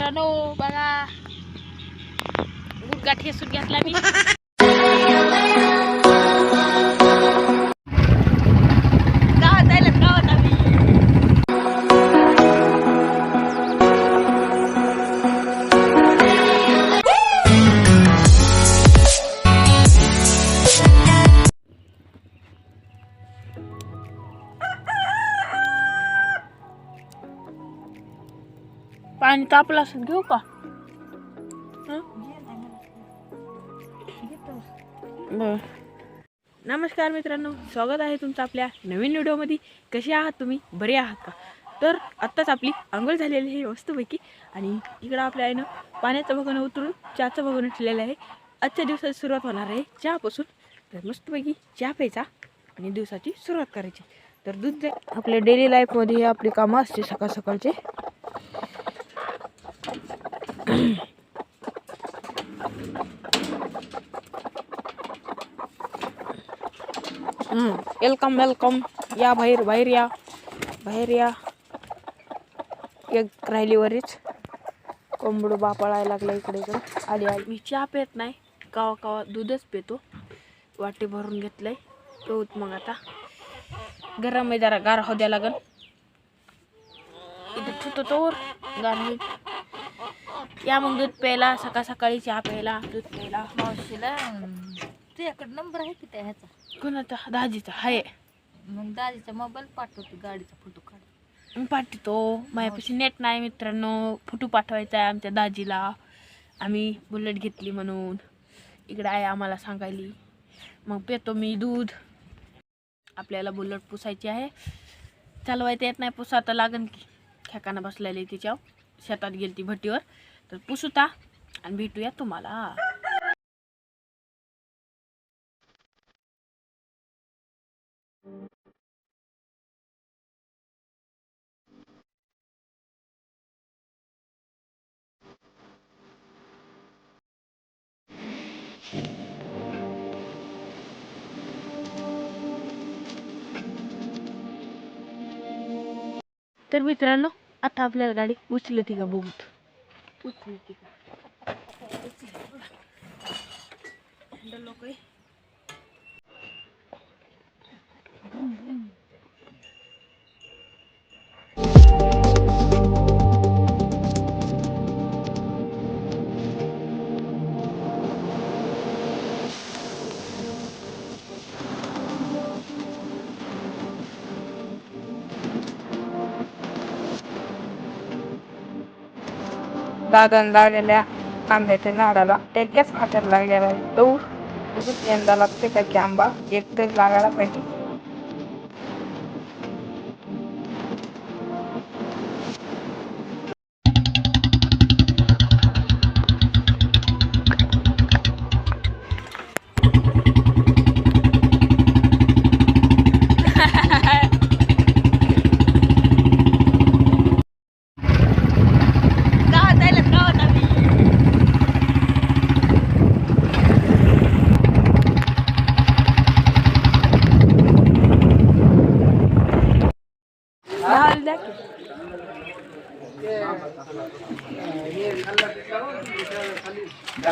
मित्रांनो बघा. गुडगा ठेसून घेतला मी. पाणी तापलं असत घेऊ का? बर. नमस्कार मित्रांनो स्वागत आहे तुमचं आपल्या नवीन व्हिडिओमध्ये. कसे आहात तुम्ही? बरे आहात का? तर आत्ताच आपली आंघोळ झालेली आहे मस्तपैकी. आणि इकडं आपल्या आईनं पाण्याचं बघणं उतरून चहाचं बघणं ठेवलेलं आहे. आजच्या दिवसाची सुरुवात होणार आहे चहापासून. तर मस्तपैकी चहा प्यायचा आणि दिवसाची सुरुवात करायची. तर दूध दे आपल्या डेली लाईफमध्ये हे आपली कामं असते सकाळ सकाळचे वेलकम वेलकम या बाहेर बाहेर या. बाहेर या. एक राहिली वरीच कोंबडू बापाळायला लागला इकडे इकडे आली आली. मी चहा पेत नाही. कावा कावा दूधच पितो. वाटी भरून घेतलंय. पिऊत मग आता. गरम आहे जरा. गार हो द्या लागल इथे ठेवतो तोवर. गार होईल. या मग दूध प्यायला सकाळ सकाळी चहा प्यायला दूध प्यायला. मावशीला तुझ्याकडे नंबर आहे की त्या ह्याचा? कोणाचा? दाजीचा हाय. मग दादीचा मोबाईल पाठवते गाडीचा फोटो काढ. मी पाठवतो. माझ्यापाशी नेट नाही मित्रांनो. फोटो पाठवायचा आहे आमच्या दाजीला. आम्ही बुलेट घेतली म्हणून. इकडे आहे आम्हाला सांगायली. मग पितो मी दूध. आपल्याला बुलेट पुसायची आहे. चालवायचं येत नाही पुसा तर लागन की. खेकानं बसलेली तिच्यावर. शेतात गेली ती भट्टीवर. तर पुसूता आणि भेटूया तुम्हाला. तर मित्रांनो आता आपल्याला गाडी उचलती का बघूत उचलती का? लोक दादानं लावलेल्या आंब्याच्या झाडाला त्याच्याच खात्यात लागलेला आहे. तो यंदा लागते का की आंबा. एक लागायला पाहिजे.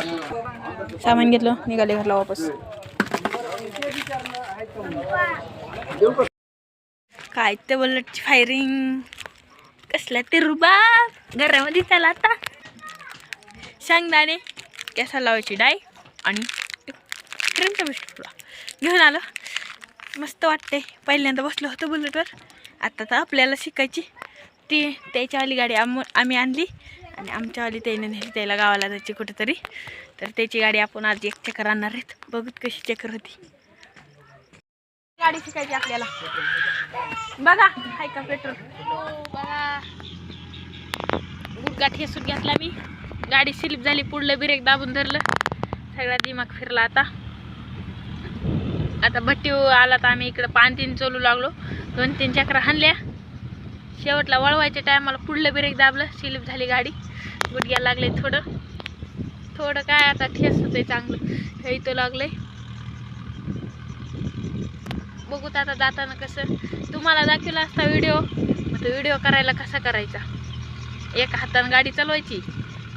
सामान घेतलं निघाले घरला वापस. काय ते बुलेटची फायरिंग कसला ते रुबाब? घरामध्ये चला आता. शेंगदाणे कॅसा लावायची डाय? आणि ट्रेनचा बिस्किट घेऊन आलो. मस्त वाटते पहिल्यांदा बसलो होतो बुलेटवर. आता तर आपल्याला शिकायची. ती त्याच्यावाली गाडी आम आम्ही आणली. आणि आमच्यावाली त्याने नेली त्याला गावाला जायची कुठेतरी. तर त्याची गाडी आपण आज एक चक्कर आणणार आहेत. बघूत कशी चक्कर होती. गाडी शिकायची आपल्याला. बघा हाय का पेट्रोल? बघा गुडगा ठेसून घेतला मी. गाडी स्लिप झाली पुढलं ब्रेक दाबून धरलं. सगळा दिमाग फिरला आता. आता भट्टी आला तर आम्ही इकडं पान तीन चोलू लागलो. दोन तीन चक्र हाणल्या. शेवटला वळवायच्या टायमाला पुढलं ब्रेक दाबलं स्लिप झाली गाडी. गुडघ्या लागले थोडं. थोडं काय आता ठेस होतंय चांगलं. हे इथं लागले बघूत आता जाताना कसं. तुम्हाला दाखवला असता व्हिडिओ मग तो व्हिडिओ करायला कसा करायचा? एका हाताने गाडी चालवायची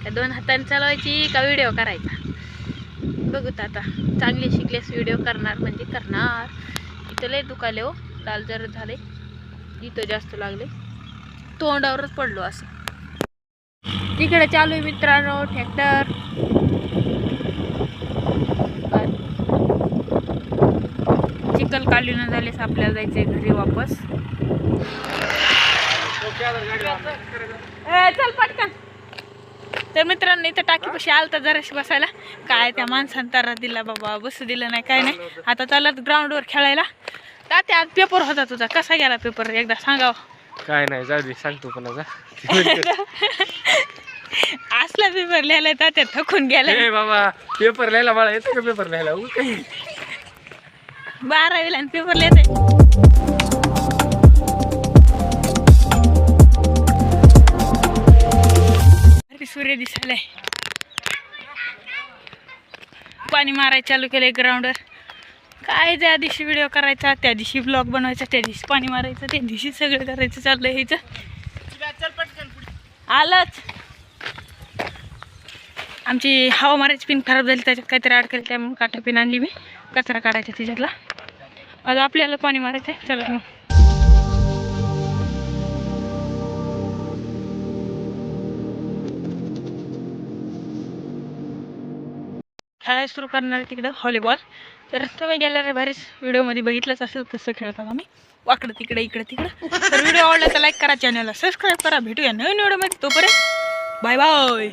का दोन हाताने चालवायची का व्हिडिओ करायचा? बघूत आता. चांगले शिकलेस व्हिडिओ करणार म्हणजे करणार. इथं लय दुखाले हो. लाल जर झाले. इथं जास्त लागले. तोंडावरच पडलो असं. तिकडे चालू आहे मित्रांनो ट्रॅक्टर चिखल काढून झालेस आपल्याला जायचंय घरी वापस. चल पटकन. तर मित्रांनो इथं टाकीपाशी आलता जराशी बसायला. काय त्या माणसानं तारा दिला बाबा बसू दिलं नाही काय नाही. आता चालत ग्राउंडवर खेळायला. तात्या आज पेपर होता तुझा. कसा गेला पेपर एकदा सांगावं. काय नाही जाऊ दे सांगतो पण आता. असला पेपर लिहायला तात्या थकून गेला ए बाबा पेपर लिहायला मला येतं का पेपर लिहायला? उगाच काही बारावीला आणि पेपर लिहायचा सूर्य दिसायलाय. पाणी मारायला चालू केलंय ग्राउंडवर काय त्या दिवशी व्हिडिओ करायचा त्या दिवशी ब्लॉग बनवायचा त्या दिवशी पाणी मारायचं त्या दिवशी सगळं करायचं चाललंय ह्याचं. आलंच. आमची हवा मारायची पिन खराब झाली त्याच्यात काहीतरी अडकेल त्यामुळे काटा पिन आणली मी. कचरा काढायचा तिच्यातला. आता आपल्याला पाणी मारायचं आहे चला मग. खेळायला सुरू करणार आहे तिकडं व्हॉलीबॉल तर तुम्ही रे बरेच व्हिडिओमध्ये बघितलंच असेल कसं खेळतात आम्ही. वाकडं तिकडे इकडे तिकडं. तर व्हिडिओ आवडला तर लाईक करा चॅनलला सबस्क्राईब करा. भेटूया नवीन व्हिडिओमध्ये. तोपर्यंत बाय बाय